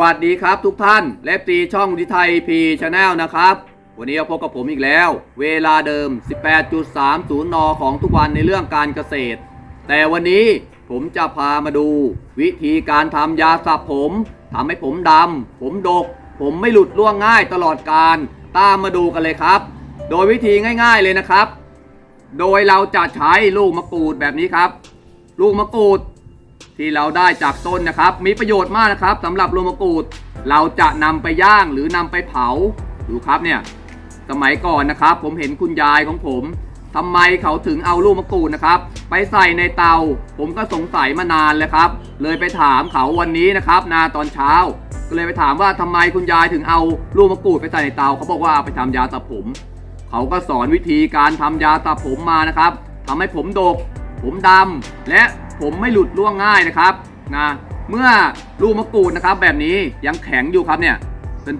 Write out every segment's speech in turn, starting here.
วัสดีครับทุกท่านและตีช่องดิไทยพีชาแนลนะครับ วันนี้พบกับผมอีกแล้ว เวลาเดิม 18.30 น ของทุกวันในเรื่องการเกษตร แต่วันนี้ผมจะพามาดู วิธีการทำยาสระผมทำให้ผมดำผมดก ผมไม่หลุดร่วงง่ายตลอดการตามมาดูกันเลยครับ โดยวิธีง่าย ๆเลยนะครับ โดยเราจะใช้ลูกมะกรูดแบบนี้ครับ ลูกมะกรูด ที่เราได้จากต้นนะครับ มีประโยชน์มากนะครับสำหรับลูกมะกรูด เราจะนำไปย่างหรือนำไปเผาดูครับเนี่ยสมัยก่อนนะครับ ผมเห็นคุณยายของผมทำไมเขาถึงเอาลูกมะกรูดนะครับ ไปใส่ในเตา ผมก็สงสัยมานานเลยครับ เลยไปถามเขาวันนี้นะครับนาตอนเช้า ก็เลยไปถามว่าทำไมคุณยายถึงเอาลูกมะกรูดไปใส่ในเตาเขาบอกว่าเอาไปทำยาสระผม เขาก็สอนวิธีการทำยาสระผมมานะครับทำให้ผมดก ผมดำและ ผมไม่หลุดร่วงง่ายนะครับนะเมื่อลูกมะกรูดนะครับ แบบนี้ยังแข็งอยู่ครับเนี่ย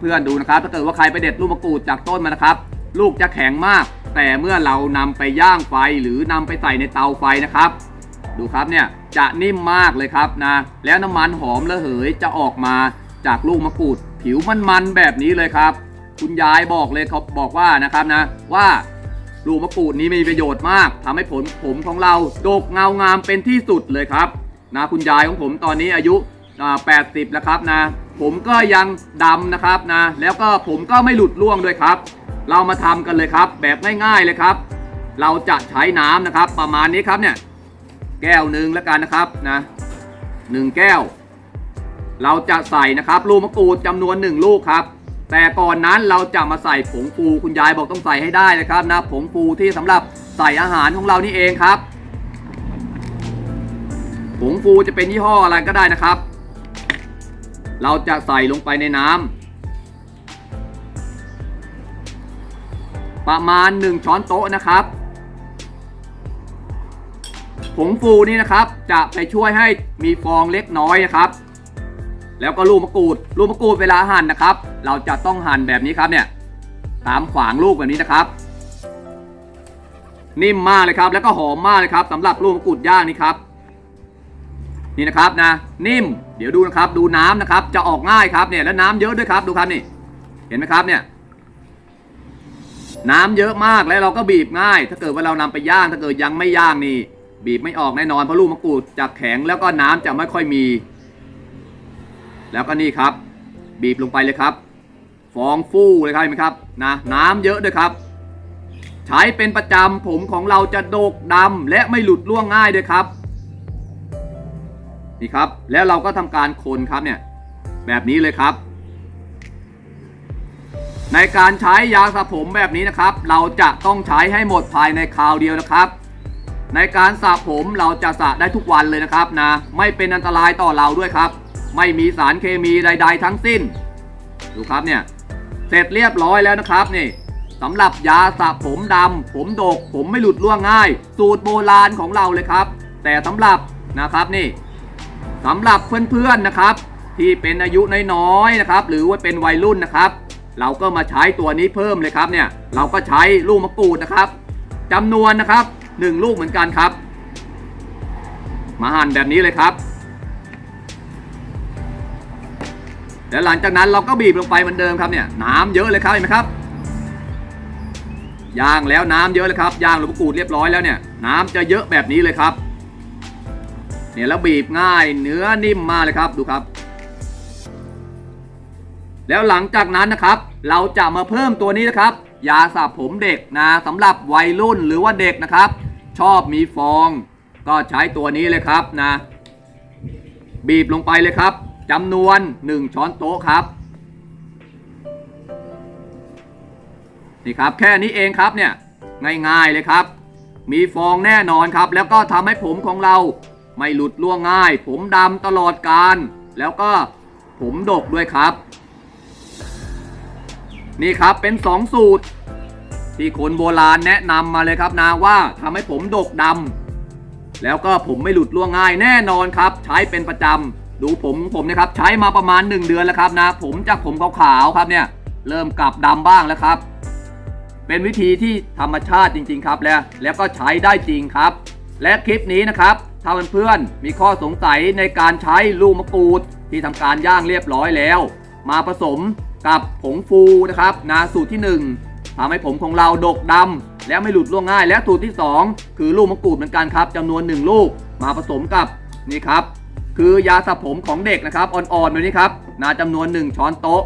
เพื่อนๆดูนะครับถ้าเกิดว่าใครไปเด็ดลูกมะกรูดจากต้นมานะครับ ลูกจะแข็งมาก แต่เมื่อเรานำไปย่างไฟหรือนำไปใส่ในเตาไฟนะครับ ดูครับเนี่ยจะนิ่มมากเลยครับนะแล้วน้ำมันหอมระเหยจะออกมาจากลูกมะกรูด ผิวมันๆแบบนี้เลยครับ คุณยายบอกเลยเขาบอกว่านะครับนะว่า ลูกมะกรูดนี้มีประโยชน์มากทำให้ผลผมของเราโดกเงางามเป็นที่สุดเลยครับนะคุณยายของผมตอนนี้อายุ80 แล้วครับนะ ผมก็ยังดำนะครับนะ แล้วก็ผมก็ไม่หลุดร่วงด้วยครับ เรามาทำกันเลยครับ แบบง่ายๆเลยครับ เราจะใช้น้ำนะครับ ประมาณนี้ครับเนี่ย แก้วหนึ่งแล้วกันนะครับนะหนึ่งแก้ว เราจะใส่นะครับลูกมะกรูดจำนวนหนึ่งลูกครับ แต่ก่อนนั้นเราจะมาใส่ผงฟูคุณยายบอกต้องใส่ให้ได้เลยครับนะผงฟูที่สำหรับใส่อาหารของเรานี่เองครับ ผงฟูจะเป็นยี่ห้ออะไรก็ได้นะครับ เราจะใส่ลงไปในน้ำประมาณ 1 ช้อนโต๊ะนะครับผงฟูนี่นะครับจะไปช่วยให้มีฟองเล็กน้อยนะครับ แล้วก็ลูกมะกรูด ลูกมะกรูดเวลาหั่นนะครับ เราจะต้องหั่นแบบนี้ครับเนี่ยตามขวางลูกแบบนี้นะครับ นิ่มมากเลยครับ แล้วก็หอมมากเลยครับสำหรับลูกมะกรูดย่างนี่ครับ นี่นะครับนะ นิ่ม เดี๋ยวดูนะครับ ดูน้ำนะครับ จะออกง่ายครับเนี่ยแล้วน้ำเยอะด้วยครับดูครับนี่ เห็นไหมครับเนี่ยน้ำเยอะมากแล้วเราก็บีบง่าย ถ้าเกิดว่าเรานำไปย่าง ถ้าเกิดยังไม่ย่างนี่ บีบไม่ออกแน่นอนเพราะลูกมะกรูดจะแข็งแล้วก็น้ำจะไม่ค่อยมี แล้วก็นี่ครับ บีบลงไปเลยครับ ฟองฟู่เลยครับเห็นไหมครับนะน้ำเยอะด้วยครับ ใช้เป็นประจำผมของเราจะโดกดำและไม่หลุดร่วงง่ายด้วยครับนี่ครับ แล้วเราก็ทำการคนครับเนี่ยแบบนี้เลยครับ ในการใช้ยาสระผมแบบนี้นะครับ เราจะต้องใช้ให้หมดภายในคราวเดียวนะครับ ในการสระผมเราจะสระได้ทุกวันเลยนะครับนะไม่เป็นอันตรายต่อเราด้วยครับ ไม่มีสารเคมีใด ๆ ทั้งสิ้น ดูครับเนี่ย เสร็จเรียบร้อยแล้วนะครับนี่สำหรับยาสระผมดำ ผมดก ผมไม่หลุดร่วงง่าย สูตรโบราณของเราเลยครับ แต่สำหรับนะครับนี่สำหรับเพื่อนๆนะครับ ที่เป็นอายุน้อยๆนะครับ หรือว่าเป็นวัยรุ่นนะครับ เราก็มาใช้ตัวนี้เพิ่มเลยครับเนี่ย เราก็ใช้ลูกมะกรูดนะครับจำนวนนะครับหนึ่งลูกเหมือนกันครับ มาหั่นแบบนี้เลยครับ แล้วหลังจากนั้นเราก็บีบลงไปเหมือนเดิมครับเนี่ยน้ำเยอะเลยครับเห็นไหมครับย่างแล้วน้ำเยอะเลยครับย่างหลูกมะกรูดเรียบร้อยแล้วเนี่ยน้ำจะเยอะแบบนี้เลยครับเนี่ยแล้วบีบง่ายเนื้อนิ่มมากเลยครับดูครับ แล้วหลังจากนั้นนะครับ เราจะมาเพิ่มตัวนี้นะครับ ยาสระผมเด็กนะสำหรับวัยรุ่นหรือว่าเด็กนะครับ ชอบมีฟอง ก็ใช้ตัวนี้เลยครับนะ บีบลงไปเลยครับ จำนวน 1 ช้อนโต๊ะครับนี่ครับแค่นี้เองครับเนี่ยง่ายๆเลยครับ มีฟองแน่นอนครับ แล้วก็ทำให้ผมของเราไม่หลุดล่วงง่าย ผมดำตลอดการ แล้วก็ผมดกด้วยครับ นี่ครับเป็น 2 สูตร ที่คนโบราณแนะนำมาเลยครับนะว่าทำให้ผมดกดำแล้วก็ผมไม่หลุดล่วงง่ายแน่นอนครับ ใช้เป็นประจำ ดูผมผมนะครับใช้มาประมาณ 1 เดือนแล้วครับนะ ผมจากผมขาวๆครับเนี่ยเริ่มกลับดำบ้างแล้วครับ เป็นวิธีที่ธรรมชาติจริง ๆ ครับแล้วแล้วก็ใช้ได้จริงครับ และคลิปนี้นะครับถ้าเพื่อนๆมีข้อสงสัยในการใช้ลูกมะกรูดที่ทำการย่างเรียบร้อยแล้ว มาผสมกับผงฟูนะครับนาสูตรที่ 1ทำให้ผมของเราดกดำและไม่หลุดร่วงง่าย และสูตรที่ 2 คือลูกมะกรูดเหมือนกันครับจำนวน 1 ลูกมาผสมกับนี่ครับ คือยาสระผมของเด็กนะครับอ่อนๆแบบนี้ครับนาจำนวน 1 ช้อนโต๊ะ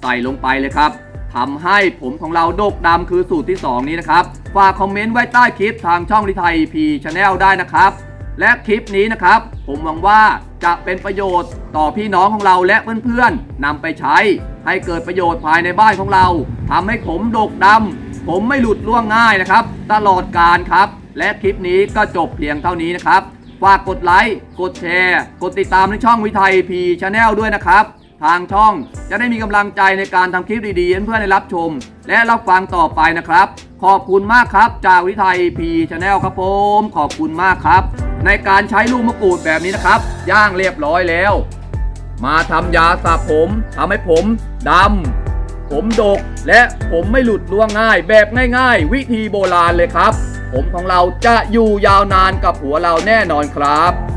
ใส่ลงไปเลยครับทำให้ผมของเราโดกดำคือสูตรที่ 2 นี้นะครับ ฝากคอมเมนต์ไว้ใต้คลิปทางช่องลิไทยพีชาแนลได้นะครับ และคลิปนี้นะครับ ผมหวังว่าจะเป็นประโยชน์ต่อพี่น้องของเราและเพื่อนๆนำไปใช้ ให้เกิดประโยชน์ภายในบ้านของเราทำให้ผมโดกดำผมไม่หลุดล่วงง่ายนะครับ ตลอดการครับ และคลิปนี้ก็จบเพียงเท่านี้นะครับ ฝากกดไลค์กดแชร์ กดติดตามในช่องวิทัยพีชาแนลด้วยนะครับ ทางช่องจะได้มีกำลังใจในการทำคลิปดีๆให้เพื่อนๆได้รับชม และรับฟังต่อไปนะครับ ขอบคุณมากครับ จากวิทัยพีชาแนลครับผมขอบคุณมากครับ ในการใช้ลูกมะกรูดแบบนี้นะครับ ย่างเรียบร้อยแล้ว มาทำยาสระผมทำให้ผมดำผมดกและผมไม่หลุดร่วงง่ายแบบง่าย ๆ วิธีโบราณเลยครับ ผมของเราจะอยู่ยาวนานกับหัวเราแน่นอนครับ